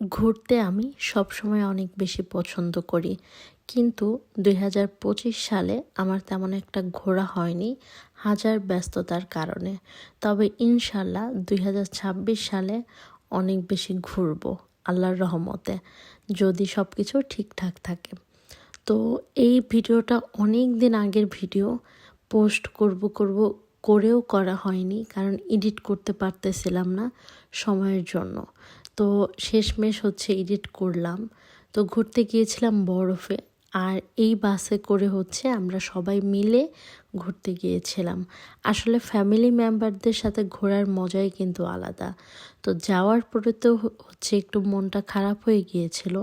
ঘুরতে আমি সবসময় অনেক বেশি পছন্দ করি। কিন্তু দুই হাজার পঁচিশ সালে আমার তেমন একটা ঘোরা হয়নি হাজার ব্যস্ততার কারণে। তবে ইনশাল্লাহ দুই হাজার ছাব্বিশ সালে অনেক বেশি ঘুরবো আল্লাহর রহমতে, যদি সব কিছু ঠিকঠাক থাকে। তো এই ভিডিওটা অনেক দিন আগের ভিডিও, পোস্ট করব করব করেও করা হয়নি কারণ এডিট করতে পারতেছিলাম না সময়ের জন্য। তো শেষমেশ হচ্ছে এডিট করলাম। তো ঘুরতে গিয়েছিলাম বরফে আর এই বাসে করে হচ্ছে আমরা সবাই মিলে ঘুরতে গিয়েছিলাম। আসলে ফ্যামিলি মেম্বারদের সাথে ঘোরার মজাই কিন্তু আলাদা। তো যাওয়ার পরে তো হচ্ছে একটু মনটা খারাপ হয়ে গিয়েছিল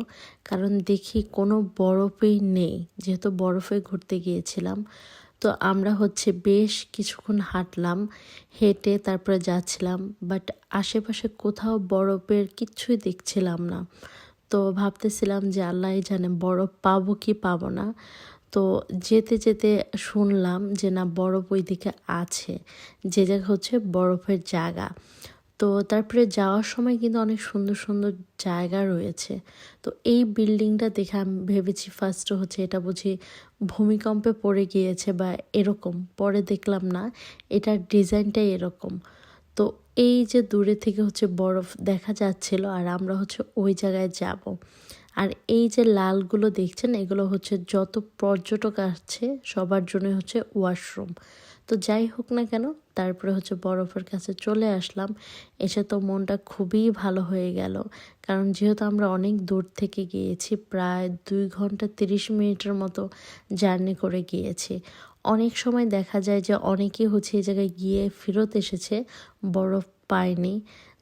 কারণ দেখি কোনো বরফেই নেই। যেহেতু বরফে ঘুরতে গিয়েছিলাম। তো আমরা হচ্ছে বেশ কিছুক্ষণ হাঁটলাম, হেঁটে তারপরে যাচ্ছিলাম বাট আশেপাশে কোথাও বরফের কিচ্ছুই দেখছিলাম না। তো ভাবতেছিলাম যে আল্লাহ জানে বরফ পাবো কি পাবো না। তো যেতে যেতে শুনলাম যে না বরফ ওইদিকে আছে, যে জায়গা হচ্ছে বরফের জায়গা। তো তারপরে যাওয়ার সময় কিন্তু অনেক সুন্দর সুন্দর জায়গা রয়েছে। তো এই বিল্ডিংটা দেখে আমি ভেবেছি ফার্স্টে হচ্ছে এটা বুঝি ভূমিকম্পে পড়ে গিয়েছে বা এরকম, পরে দেখলাম না, এটার ডিজাইনটাই এরকম। তো এই যে দূরে থেকে হচ্ছে বরফ দেখা যাচ্ছিল আর আমরা হচ্ছে ওই জায়গায় যাব। আর এই যে লালগুলো দেখছেন, এগুলো হচ্ছে যত পর্যটক আসছে, সবার জন্য হচ্ছে ওয়াশরুম তো যাই হোক না কেন, তারপরে হচ্ছে বরফের কাছে চলে আসলাম। এসে তো মনটা খুবই ভালো হয়ে গেল। কারণ যেহেতু আমরা অনেক দূর থেকে গিয়েছি, প্রায় দুই ঘণ্টা তিরিশ মিনিটের মতো জার্নি করে গিয়েছি। অনেক সময় দেখা যায় যে অনেকেই হচ্ছে এই জায়গায় গিয়ে ফেরত এসেছে, বরফ পায়নি।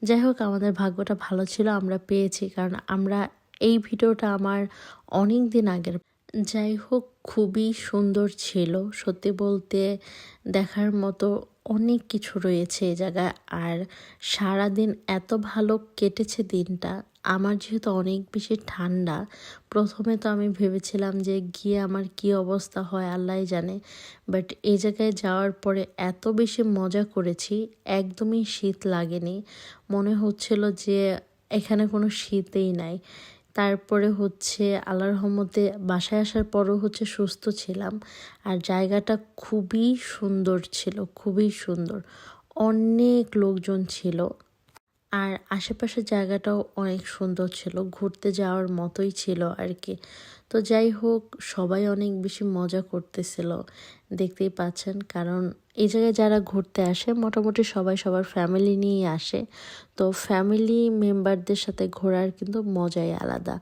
যাই হোক, আমাদের ভাগ্যটা ভালো ছিল, আমরা পেয়েছি। কারণ আমরা এই ভিডিওটা আমার অনেক দিন আগের যাই হোক, খুবই সুন্দর ছিল। সত্যি বলতে দেখার মতো অনেক কিছু রয়েছে এই জায়গায়। আর সারাদিন এত ভালো কেটেছে দিনটা। আমার যেহেতু অনেক বেশি ঠান্ডা, প্রথমে তো আমি ভেবেছিলাম যে গিয়ে আমার কি অবস্থা হয়, আল্লাহ জানে। বাট এই জায়গায় যাওয়ার পরে এত বেশি মজা করেছি, একদমই শীত লাগেনি। মনে হচ্ছিল যে এখানে কোনো শীতেই নাই। তারপরে হচ্ছে আল্লাহর রহমতে বাসায় আসার পরও হচ্ছে সুস্থ ছিলাম। আর জায়গাটা খুবই সুন্দর ছিল, খুবই সুন্দর। অনেক লোকজন ছিল। আর আশেপাশের জায়গাটাও অনেক সুন্দর ছিল, ঘুরতে যাওয়ার মতোই ছিল আর কি তো যাই হোক, সবাই অনেক বেশি মজা করতেছিল, দেখতেই পাচ্ছেন। কারণ এই জায়গায় যারা ঘুরতে আসে, মোটামুটি সবাই সবার ফ্যামিলি নিয়েই আসে। তো ফ্যামিলি মেম্বারদের সাথে ঘোরার কিন্তু মজাই আলাদা।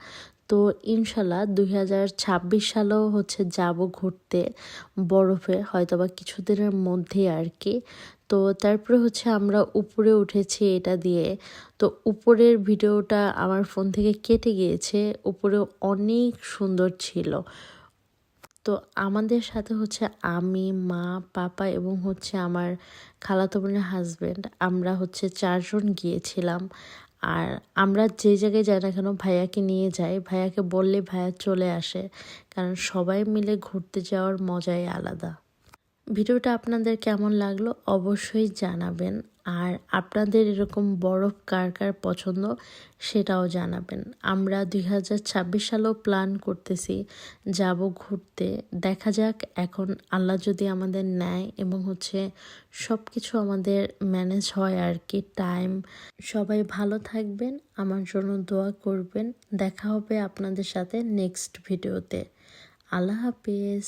তো ইনশাল্লাহ দুই হাজার ছাব্বিশ সালেও হচ্ছে যাব ঘুরতে বরফে হয়তো বা কিছুদিনের মধ্যেই আর কি। তো তারপরে হচ্ছে আমরা উপরে উঠেছি এটা দিয়ে। তো উপরের ভিডিওটা আমার ফোন থেকে কেটে গিয়েছে, উপরে অনেক সুন্দর ছিল। তো আমাদের সাথে হচ্ছে আমি, মা, পাপা এবং হচ্ছে আমার খালাতো বোনের হাজব্যান্ড আমরা হচ্ছে চারজন গিয়েছিলাম। আর আমরা যে জায়গায় যাই না কেন ভাইয়াকে নিয়ে যাই, ভাইয়াকে বললে ভাইয়া চলে আসে। কারণ সবাই মিলে ঘুরতে যাওয়ার মজাই আলাদা। ভিডিওটা আপনাদের কেমন লাগল অবশ্যই জানাবেন। আর আপনাদের এরকম বরফ কার কার পছন্দ সেটাও জানাবেন। আমরা দুই হাজার ছাব্বিশ সালেও প্ল্যান করতেছি যাব ঘুরতে। দেখা যাক এখন আল্লাহ যদি আমাদের নেয় এবং হচ্ছে সব কিছু আমাদের ম্যানেজ হয় আর কি টাইম সবাই ভালো থাকবেন, আমার জন্য দোয়া করবেন। দেখা হবে আপনাদের সাথে নেক্সট ভিডিওতে আল্লাহ হাফিজ।